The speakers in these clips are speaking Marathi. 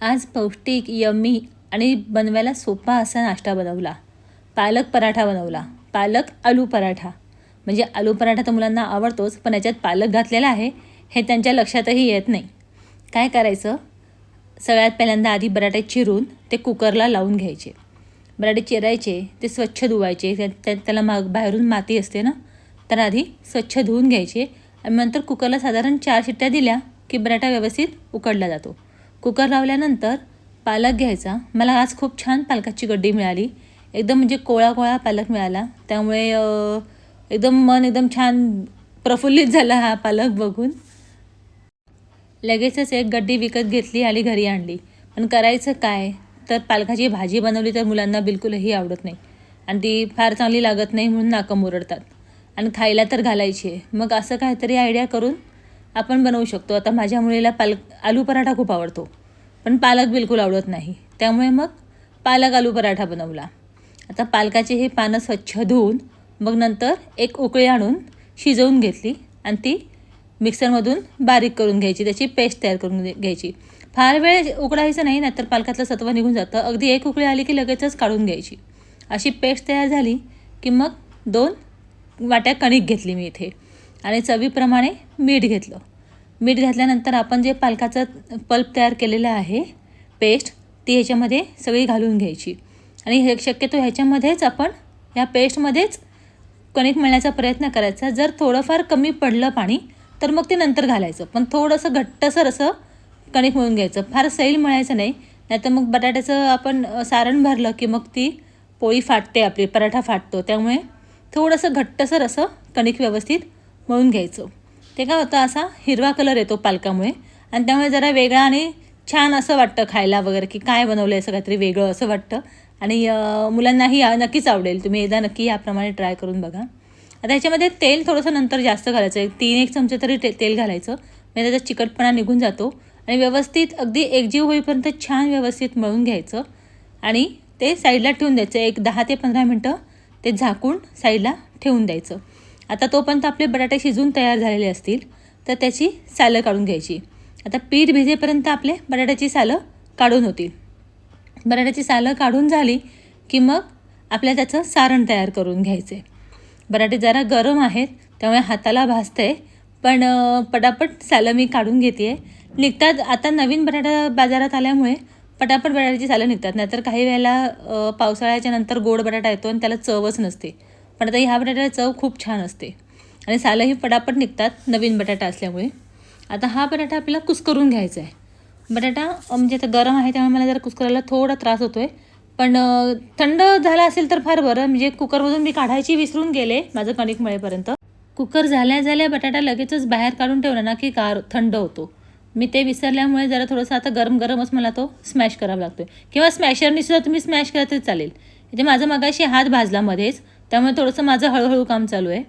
आज पौष्टिक यम्मी आणि बनवायला सोपा असा नाश्ता बनवला. पालक पराठा बनवला. पालक आलू पराठा. म्हणजे आलू पराठा तर मुलांना आवडतोच पण याच्यात पालक घातलेला आहे हे त्यांच्या लक्षातही येत नाही. काय करायचं? सगळ्यात पहिल्यांदा आधी बटाटे चिरून ते कुकरला लावून घ्यायचे. बटाटे चिरायचे ते स्वच्छ धुवायचे. त्या त्या- त्याला माग बाहेरून माती असते ना तर आधी स्वच्छ धुवून घ्यायचे. आणि नंतर कुकरला साधारण चार शिट्ट्या दिल्या की बटाटा व्यवस्थित उकडला जातो. कुकर लावल्यानंतर पालक घ्यायचा. मला आज खूप छान पालकाची गड्डी मिळाली. एकदम म्हणजे कोळा कोळा पालक मिळाला. त्यामुळे एकदम मन एकदम छान प्रफुल्लित झालं हा पालक बघून. लगेचच एक गड्डी विकत घेतली आणि घरी आणली. पण करायचं काय? तर पालकाची भाजी बनवली तर मुलांना बिलकुलही आवडत नाही. आणि ती फार चांगली लागत नाही म्हणून नाकं मुरडतात. आणि खायला तर घालायची आहे. मग असं काहीतरी आयडिया करून आपण बनवू शकतो. आता माझ्या मुलीला पालक आलू पराठा खूप आवडतो. पण पालक बिलकुल आवडत नाही. त्यामुळे मग पालक आलू पराठा बनवला. आता पालकाचे हे पानं स्वच्छ धुवून मग नंतर एक उकळी आणून शिजवून घेतली आणि ती मिक्सरमधून बारीक करून घ्यायची. त्याची पेस्ट तयार करून घ्यायची. फार वेळ उकडायचं नाही नाहीतर पालकातलं सत्व निघून जातं. अगदी एक उकळी आली की लगेचच काढून घ्यायची. अशी पेस्ट तयार झाली की मग दोन वाट्या कणिक घेतली मी इथे. आणि चवीप्रमाणे मीठ घेतलं. मीठ घातल्यानंतर आपण जे पालकाचं पल्प तयार केलेलं आहे पेस्ट ती ह्याच्यामध्ये सगळी घालून घ्यायची. आणि हे शक्यतो ह्याच्यामध्येच आपण ह्या पेस्टमध्येच कणिक मिळण्याचा प्रयत्न करायचा. जर थोडंफार कमी पडलं पाणी तर मग ते नंतर घालायचं. पण थोडंसं घट्टसर असं कणिक मिळून घ्यायचं. फार सैल मिळायचं नाही नाहीतर मग बटाट्याचं आपण सारण भरलं की मग ती पोळी फाटते आपली पराठा फाटतो. त्यामुळे थोडंसं घट्टसर असं कणिक व्यवस्थित मळून घ्यायचं. ते काय होतं असा हिरवा कलर येतो पालकामुळे. आणि त्यामुळे जरा वेगळा आणि छान असं वाटतं खायला वगैरे की काय बनवलं आहे असं काहीतरी वेगळं असं वाटतं. आणि मुलांनाही नक्कीच आवडेल. तुम्ही एकदा नक्की याप्रमाणे ट्राय करून बघा. आता ह्याच्यामध्ये तेल थोडंसं नंतर जास्त घालायचं. एक तीन एक चमचे तरी ते तेल घालायचं. म्हणजे त्याचा चिकटपणा निघून जातो. आणि व्यवस्थित अगदी एकजीव होईपर्यंत छान व्यवस्थित मळून घ्यायचं. आणि ते साईडला ठेवून द्यायचं. एक दहा ते पंधरा मिनटं ते झाकून साईडला ठेवून द्यायचं. आता तोपर्यंत आपले बटाटे शिजून तयार झालेले असतील तर त्याची सालं काढून घ्यायची. आता पीठ भिजेपर्यंत आपले बटाट्याची सालं काढून होतील. बटाट्याची सालं काढून झाली की मग आपल्या त्याचं सारण तयार करून घ्यायचं. आहे बटाटे जरा गरम आहेत त्यामुळे हाताला भाजते पण पटापट सालं मी काढून घेते आहे निघतात आता नवीन बटाटा बाजारात आल्यामुळे पटापट बटाट्याची सालं निघतात. नाहीतर काही वेळेला पावसाळ्याच्या नंतर गोड बटाटा येतो आणि त्याला चवच नसते. पण आता ह्या बटाट्याला चव खूप छान असते. आणि सालंही पटापट निघतात नवीन बटाटा असल्यामुळे. आता हा बटाटा आपल्याला कुस्करून घ्यायचा आहे. बटाटा म्हणजे आता गरम आहे त्यामुळे मला जरा कुस्करायला थोडा त्रास होतो आहे पण थंड झाला असेल तर फार बरं. म्हणजे कुकरमधून मी काढायची विसरून गेले माझं कणिक मळेपर्यंत. कुकर झाल्या झाल्या बटाटा लगेचच बाहेर काढून ठेवला ना की कार थंड होतो. मी ते विसरल्यामुळे जरा थोडंसं आता गरम गरमच मला तो स्मॅश करावा लागतो किंवा स्मॅशरनीसुद्धा तुम्ही स्मॅश करा तरी चालेल. म्हणजे माझं मगाशी हात भाजला मध्येच. त्यामुळे थोडंसं माझं हळूहळू काम चालू आहे.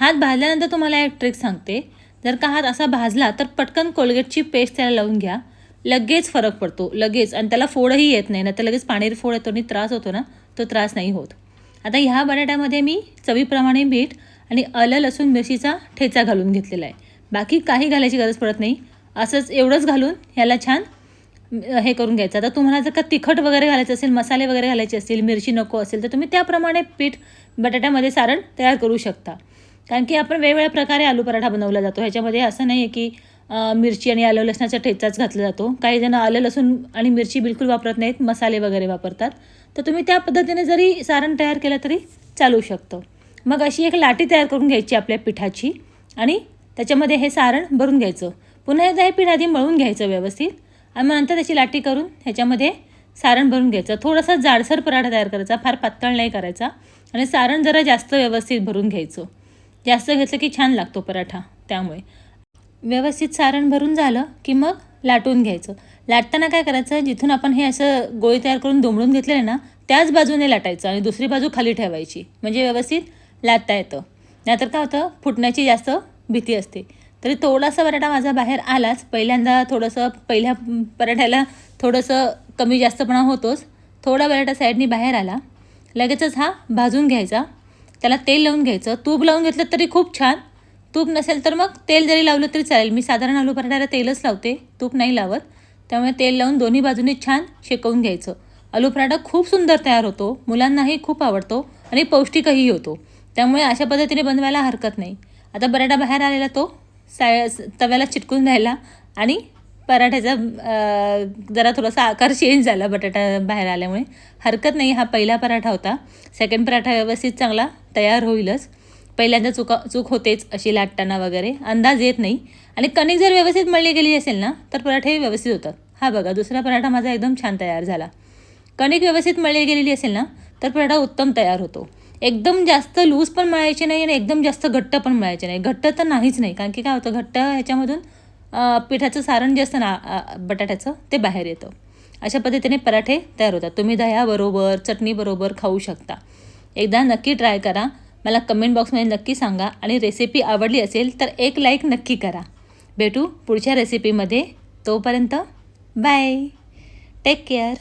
हात भाजल्यानंतर तुम्हाला एक ट्रिक सांगते. जर का हात असा भाजला तर पटकन कोलगेटची पेस्ट त्याला लावून घ्या. लगेच फरक पडतो लगेच. आणि त्याला फोडही येत नाही ना तर लगेच पाणीर फोड येतो आणि त्रास होतो ना तो त्रास नाही होत. आता ह्या बटाट्यामध्ये मी चवीप्रमाणे मीठ आणि आलं लसूण मिरचीचा ठेचा घालून घेतलेला आहे. बाकी काही घालायची गरज पडत नाही. असंच एवढंच घालून ह्याला छान हे करून घ्यायचं. आता तुम्हाला जर का तिखट वगैरे घालायचं असेल मसाले वगैरे घालायचे असतील मिरची नको असेल तर तुम्ही त्याप्रमाणे पीठ बटाट्यामध्ये सारण तयार करू शकता. कारण की आपण वेगवेगळ्या प्रकारे आलू पराठा बनवला जातो. ह्याच्यामध्ये असं नाही आहे की मिरची आणि आलं लसणाचा ठेचाच घातला जातो. काही जण आलं लसूण आणि मिरची बिलकुल वापरत नाहीत मसाले वगैरे वापरतात. तर तुम्ही त्या पद्धतीने जरी सारण तयार केलं तरी चालू शकतं. मग अशी एक लाटी तयार करून घ्यायची आपल्या पिठाची आणि त्याच्यामध्ये हे सारण भरून घ्यायचं. पुन्हा एकदा हे पीठ आधी मळून घ्यायचं व्यवस्थित आणि मग नंतर त्याची लाटी करून ह्याच्यामध्ये सारण भरून घ्यायचं. थोडासा जाडसर पराठा तयार करायचा. फार पातळ नाही करायचा. आणि सारण जरा जास्त व्यवस्थित भरून घ्यायचं. जास्त घेतलं की छान लागतो पराठा त्यामुळे. व्यवस्थित सारण भरून झालं की मग लाटून घ्यायचं. लाटताना काय करायचं? जिथून आपण हे असं गोळी तयार करून दुमडून घेतलेलं आहे ना त्याच बाजूने लाटायचं आणि दुसरी बाजू खाली ठेवायची. म्हणजे व्यवस्थित लाटता येतं. नाहीतर काय होतं? फुटण्याची जास्त भीती असते. तरी थोडासा पराठा माझा बाहेर आलाच. पहिल्यांदा थोडंसं पहिल्या पराठ्याला थोडंसं कमी जास्तपणा होतोच. थोडा बटाटा साईडनी बाहेर आला. लगेचच हा भाजून घ्यायचा. त्याला तेल लावून घ्यायचं. तूप लावून घेतलं तरी खूप छान. तूप नसेल तर मग तेल जरी लावलं तरी चालेल. मी साधारण आलू पराठ्याला तेलच लावते. तूप नाही लावत. त्यामुळे तेल लावून दोन्ही बाजूंनी छान शेकवून घ्यायचं. आलू पराठा खूप सुंदर तयार होतो. मुलांनाही खूप आवडतो आणि पौष्टिकही होतो. त्यामुळे अशा पद्धतीने बनवायला हरकत नाही. आता बटाटा बाहेर आलेला तो साय तव्याला चिटकून राहिला आणि पराठ्याचा जरा थोडासा आकार चेंज झाला बटाटा बाहेर आल्यामुळे. हरकत नाही हा पहिला पराठा होता. सेकंड पराठा व्यवस्थित चांगला तयार होईलच. पहिल्यांदा चुका चूक होतेच अशी लाटताना वगैरे. अंदाज येत नाही. आणि कणिक जर व्यवस्थित मळली गेली असेल ना तर पराठे व्यवस्थित होतात. हा बघा दुसरा पराठा माझा एकदम छान तयार झाला. कणिक व्यवस्थित मळली गेलेली असेल ना तर पराठा उत्तम तयार होतो. एकदम जास्त लूज पण मळायचे नाही आणि एकदम जास्त घट्ट पण मळायचे नाही. घट्ट तर नाहीच नाही कारण की काय होतं घट्ट ह्याच्यामधून पिठाचं सारण जे असतं ना बटाट्याचं ते बाहेर येतं. अशा पद्धतीने पराठे तयार होतात. तुम्ही दह्याबरोबर चटणीबरोबर खाऊ शकता. एकदा नक्की ट्राय करा. मला कमेंट बॉक्समध्ये नक्की सांगा आणि रेसिपी आवडली असेल तर एक लाईक नक्की करा. भेटू पुढच्या रेसिपीमध्ये. तोपर्यंत बाय. Take care.